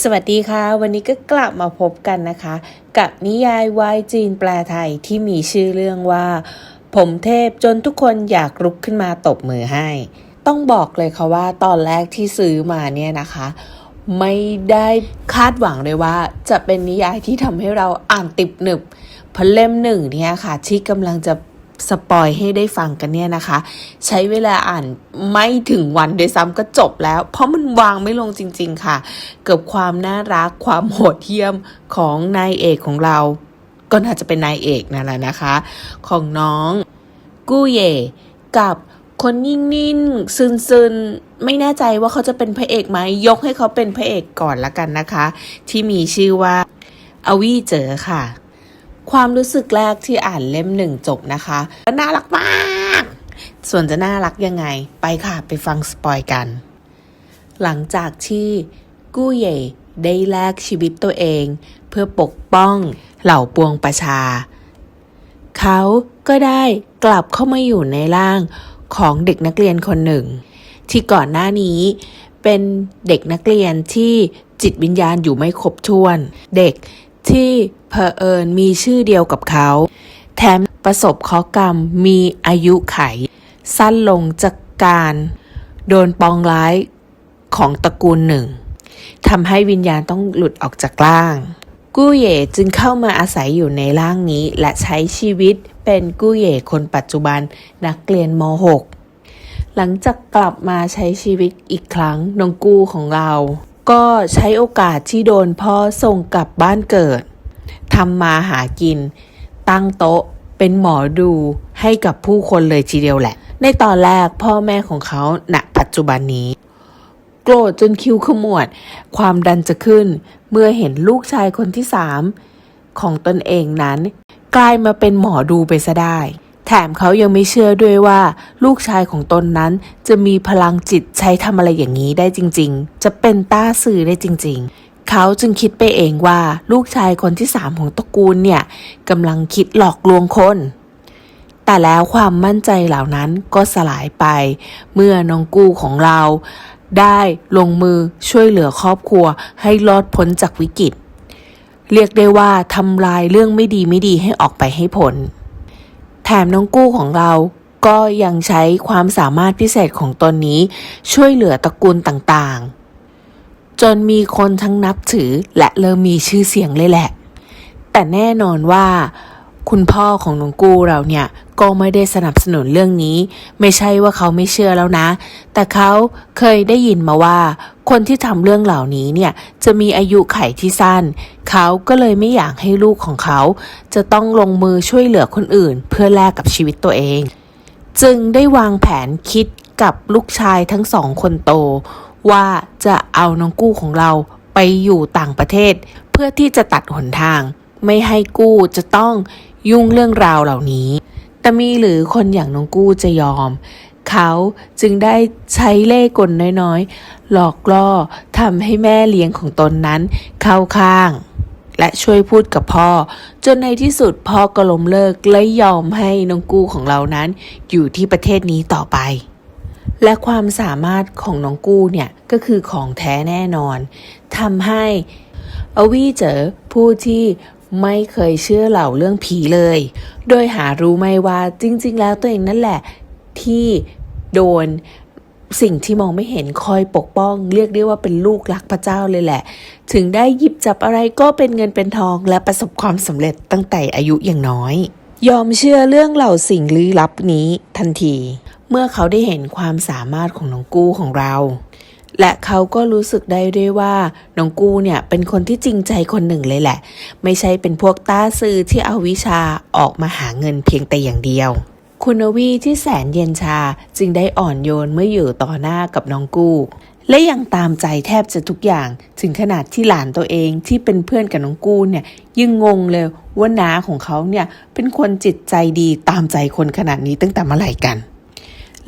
สวัสดีค่ะ วันนี้ก็กลับมาพบกันนะคะ กับนิยายวายจีนแปลไทยที่มีชื่อเรื่องว่า ผมเทพจนทุกคนอยากลุกขึ้นมาตบมือให้ ต้องบอกเลยค่ะว่าตอนแรกที่ซื้อมาเนี่ยนะคะ ไม่ได้คาดหวังเลยว่า จะเป็นนิยายที่ทำให้เราอ่านติบหนึบเพราะเล่มหนึ่งเนี่ยค่ะที่กำลังจะ สปอยให้ได้ฟังกันเนี่ยนะคะ ใช้เวลาอ่านไม่ถึงวันด้วยซ้ำก็จบแล้ว เพราะมันวางไม่ลงจริง ๆ ค่ะ เกับความน่ารักความโหดเหี้ยมของนายเอกของเรา ก็น่าจะเป็นนายเอกนั่นแหละนะคะ ของน้องกู้เย่กับคนนิ่งๆซึนๆ ไม่แน่ใจว่าเขาจะเป็นพระเอกไหมยกให้เขาเป็นพระเอกก่อนละกันนะคะ ที่มีชื่อว่าอวีเจอค่ะ ความรู้สึกแรกที่อ่านเล่มหนึ่งจบนะคะก็น่ารักมาก ส่วนจะน่ารักยังไง ไปค่ะไปฟังสปอยกัน หลังจากที่กู้เย่ได้แลกชีวิตตัวเอง เพื่อปกป้องเหล่าปวงประชา เขาก็ได้กลับเข้ามาอยู่ในร่างของเด็กนักเรียนคนหนึ่ง ที่ก่อนหน้านี้เป็นเด็กนักเรียนที่จิตวิญญาณอยู่ไม่ครบถ้วน เด็ก ที่เผอิญมีชื่อเดียวกับเขา แถมประสบเคราะห์กรรมมีอายุไข สั้นลงจากการ โดนปองร้ายของตระกูลหนึ่งทำให้วิญญาณต้องหลุดออกจากร่าง กู้เย่จึงเข้ามาอาศัยอยู่ในร่างนี้ และใช้ชีวิตเป็นกู้เย่คนปัจจุบันนักเรียนม .6 หลังจากกลับมาใช้ชีวิตอีกครั้งน้องกู้ของเรา ก็ใช้โอกาสที่โดนพ่อส่งกลับบ้านเกิดทำมาหากิน ตั้งโต๊ะเป็นหมอดูให้กับผู้คนเลยทีเดียวแหละ ในตอนแรกพ่อแม่ของเขาณปัจจุบันนี้ โกรธจนคิ้วขมวด ความดันจะขึ้นเมื่อเห็นลูกชายคนที่สามของตนเองนั้น กลายมาเป็นหมอดูไปซะได้ แถมเขายังไม่เชื่อด้วยว่า ลูกชายของตนนั้นจะมีพลังจิตใช้ทำอะไรอย่างนี้ได้จริง ๆ จะเป็นต้าสื่อได้จริง ๆ เขาจึงคิดไปเองว่าลูกชายคนที่สามของตระกูลเนี่ยกำลังคิดหลอกลวงคน แต่แล้วความมั่นใจเหล่านั้นก็สลายไป เมื่อน้องกู้ของเรา ได้ลงมือช่วยเหลือครอบครัวให้รอดพ้นจากวิกฤต เรียกได้ว่าทำลายเรื่องไม่ดีไม่ดีให้ออกไปให้ผล แถมน้องกู้ของเราก็ยังใช้ความสามารถพิเศษของตนนี้ ช่วยเหลือตระกูลต่างๆ จนมีคนทั้งนับถือและเริ่มมีชื่อเสียงเลยแหละ แต่แน่นอนว่า คุณพ่อของน้องกู้เราเนี่ยก็ไม่ได้สนับสนุนเรื่องนี้ ไม่ใช่ว่าเขาไม่เชื่อแล้วนะ แต่เขาเคยได้ยินมาว่า คนที่ทำเรื่องเหล่านี้เนี่ยจะมีอายุไขที่สั้น เขาก็เลยไม่อยากให้ลูกของเขา จะต้องลงมือช่วยเหลือคนอื่น เพื่อแลกกับชีวิตตัวเอง จึงได้วางแผนคิดกับลูกชายทั้งสองคนโต ว่าจะเอาน้องกู้ของเราไปอยู่ต่างประเทศ เพื่อที่จะตัดหนทาง ไม่ให้กู้จะต้องยุ่งเรื่องราวเหล่านี้ แต่มีหรือคนอย่างน้องกู้จะยอม เขาจึงได้ใช้เล่ห์กลน้อยๆ หลอกล่อทำให้แม่เลี้ยงของตนนั้นเข้าข้าง และช่วยพูดกับพ่อ จนในที่สุดพ่อก็ล้มเลิกและยอมให้น้องกู้ของเรานั้น อยู่ที่ประเทศนี้ต่อไป และความสามารถของน้องกู้เนี่ย ก็คือของแท้แน่นอนทำให้อวี่เจอผู้ที่ไม่เคยเชื่อเหล่าเรื่องผีเลย โดยหารู้ไหมว่าจริง ๆ แล้วตัวเองนั่นแหละ ที่โดนสิ่งที่มองไม่เห็นคอยปกป้อง เรียกได้ว่าเป็นลูกรักพระเจ้าเลยแหละ ถึงได้หยิบจับอะไรก็เป็นเงินเป็นทองและประสบความสำเร็จตั้งแต่อายุอย่างน้อย ยอมเชื่อเรื่องเหล่าสิ่งลี้ลับนี้ทันที เมื่อเขาได้เห็นความสามารถของน้องกู้ของเรา และเขาก็รู้สึกได้ด้วยว่าน้องกู้เนี่ยเป็นคนที่จริงใจคนหนึ่งเลยแหละ ไม่ใช่เป็นพวกต้าซื้อที่เอาวิชาออกมาหาเงินเพียงแต่อย่างเดียว คุณวีที่แสนเย็นชาจึงได้อ่อนโยนเมื่ออยู่ต่อหน้ากับน้องกู้ และยังตามใจแทบจะทุกอย่าง ถึงขนาดที่หลานตัวเองที่เป็นเพื่อนกับน้องกู้เนี่ยยิ่งงงเลยว่าน้าของเขาเนี่ยเป็นคนจิตใจดีตามใจคนขนาดนี้ตั้งแต่เมื่อไหร่กัน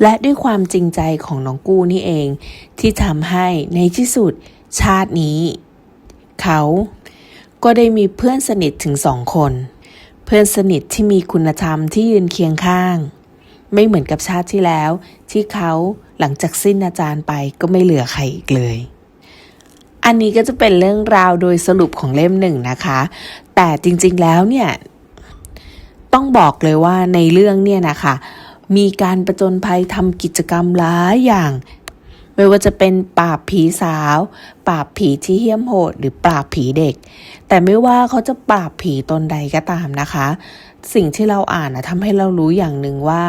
และด้วยความจริงใจของน้องกู้นี่เอง ที่ทำให้ในที่สุดชาตินี้ เขาก็ได้มีเพื่อนสนิทถึงสองคน เพื่อนสนิทที่มีคุณธรรมที่ยืนเคียงข้าง ไม่เหมือนกับชาติที่แล้ว ที่เขาหลังจากสิ้นอาจารย์ไปก็ไม่เหลือใครอีกเลย อันนี้ก็จะเป็นเรื่องราวโดยสรุปของเล่มหนึ่งนะคะ แต่จริงๆแล้วเนี่ย ต้องบอกเลยว่าในเรื่องเนี่ยนะคะมีการประจนภัยทำกิจกรรมหลายอย่าง ไม่ว่าจะเป็นปราบผีสาว ปราบผีที่เหี้ยมโหด หรือปราบผีเด็ก แต่ไม่ว่าเขาจะปราบผีตนใดก็ตามนะคะ สิ่งที่เราอ่านนะทำให้เรารู้อย่างหนึ่งว่า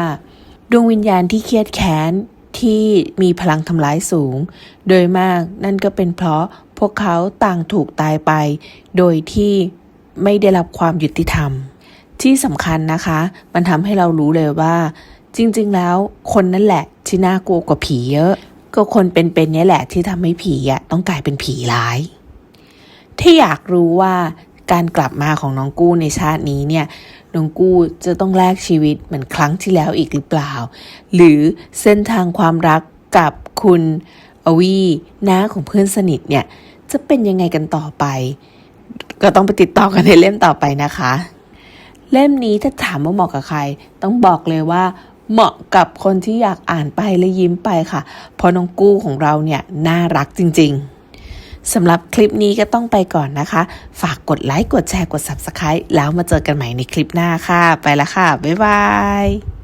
ดวงวิญญาณที่เครียดแค้นที่มีพลังทำร้ายสูง โดยมากนั่นก็เป็นเพราะพวกเขาต่างถูกตายไป โดยที่ไม่ได้รับความยุติธรรม ที่สำคัญนะคะ มันทำให้เรารู้เลยว่า จริง ๆ แล้วคนนั่นแหละที่น่ากลัวกว่าผีเยอะ ก็คนเป็นๆเนี้ยแหละที่ทำให้ผีอะต้องกลายเป็นผีร้าย ที่อยากรู้ว่าการกลับมาของน้องกู้ในชาตินี้เนี่ยน้องกู้จะต้องแลกชีวิตเหมือนครั้งที่แล้วอีกหรือเปล่า หรือเส้นทางความรักกับคุณอวีน้าของเพื่อนสนิทเนี่ยจะเป็นยังไงกันต่อไป ก็ต้องไปติดต่อกันในเล่มต่อไปนะคะ เล่มนี้ถ้าถามว่าเหมาะกับใคร ต้องบอกเลยว่า เหมาะกับคนที่อยากอ่านไปและยิ้มไปค่ะ เพราะน้องกู้ของเราเนี่ยน่ารักจริงๆสำหรับคลิปนี้ก็ต้องไปก่อนนะคะ ฝากกดไลค์ กดแชร์ กด Subscribe แล้วมาเจอกันใหม่ในคลิปหน้าค่ะ ไปละค่ะ บ๊ายบาย